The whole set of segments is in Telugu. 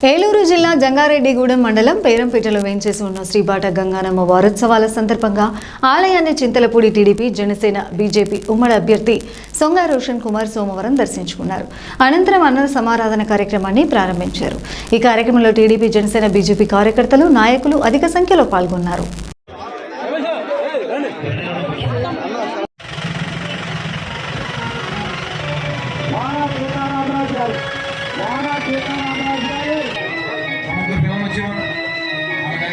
ఏలూరు జిల్లా జంగారెడ్డిగూడెం మండలం పేరంపేటలో వేయించేసి ఉన్న శ్రీబాట గంగానమ్మ వారోత్సవాల సందర్భంగా ఆలయాన్ని చింతలపూడి టీడీపీ జనసేన బీజేపీ ఉమ్మడి అభ్యర్థి సొంగ రోషన్ కుమార్ సోమవారం దర్శించుకున్నారు. అనంతరం అన్న సమారాధన కార్యక్రమాన్ని ప్రారంభించారు. ఈ కార్యక్రమంలో టీడీపీ జనసేన బీజేపీ కార్యకర్తలు నాయకులు అధిక సంఖ్యలో పాల్గొన్నారు. వానా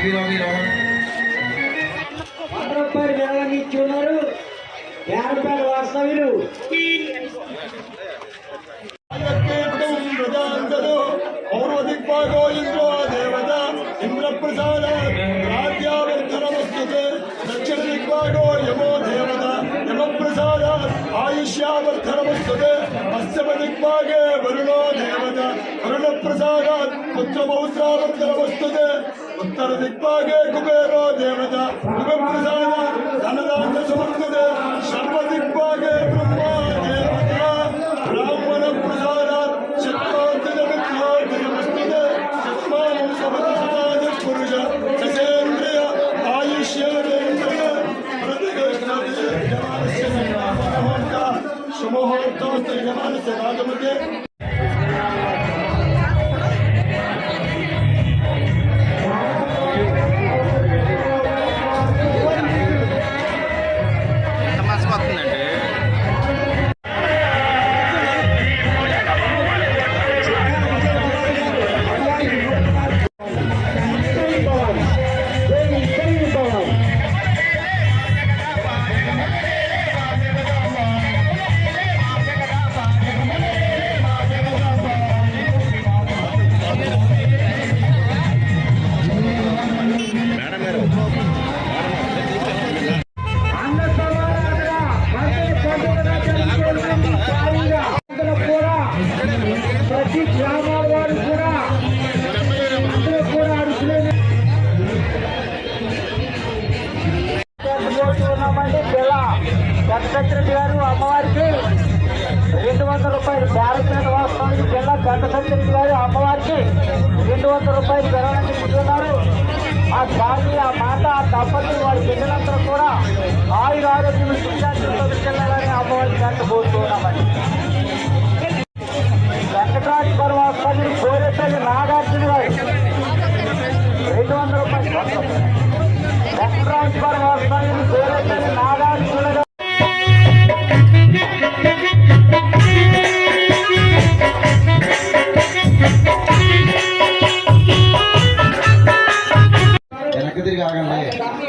వీరావి రావాలి వంద రూపాయలు విరాళం ఇచ్చి ఉన్నారు యాభై రూపాయలు వాస్తవ్యులు పౌర్వ దిగ్భాగో ఇంద్రో దేవత ఇంద్రప్రసాద రాజ్యావర్ధనమస్తు దక్షిణ దిగ్భాగో యమో దేవత యమప్రసాద ఆయుష్యావర్ధనమస్తు పశ్చిమ దిగ్భాగే వరుణో దేవత వరుణప్రసాద పుత్రమౌత్రావర్ధనమస్తు ಉತ್ತರ ದಿಕ್ಕಾಗೆ ಕುಬೇರ ದೇವದ ಕುಬೇರ ಧನದಾನ ಸಮರ್ಥದೆ ಸರ್ವ ದಿಕ್ಕಾಗೆ ಬ್ರಹ್ಮ ದೇವದ ಬ್ರಾಹ್ಮಣ ಪ್ರಸಾದ ಶಕ್ತಾಂತಿದ ಮಿತ್ರಾಂತಿದ ವಸ್ತುದೆ ಸತ್ಮಾನ ಸಮರ್ಥನಾದ ಪುರುಷ ಸಚೇಂದ್ರಿಯ ಆಯುಷ್ಯೇಂದ್ರಿಯ ಪ್ರತಿಗೃಷ್ಣತೆ ಜಮಾನಸ್ಯ ಸಮೋಹೋತ್ತಮಸ್ತೆ ಜಮಾನಸ್ಯ ರಾಜಮತೆ వెంకటరెడ్డి గారు అమ్మవారికి రెండు వందల రూపాయలు భారతీయ వాస్తవానికి పిల్ల వెంకటరెడ్డి గారు అమ్మవారికి రెండు వందల రూపాయలు పెరగడానికి ముందున్నారు. ఆ స్వామి ఆ మాట ఆ దంపతులు వారి బిడ్డలందరూ కూడా ఆయుర ఆరోగ్యం తీసుకెళ్ళాలని అమ్మవారికి కంటపోతూ ఉన్నామండి எனக்கு தெரியும் ஆகணும்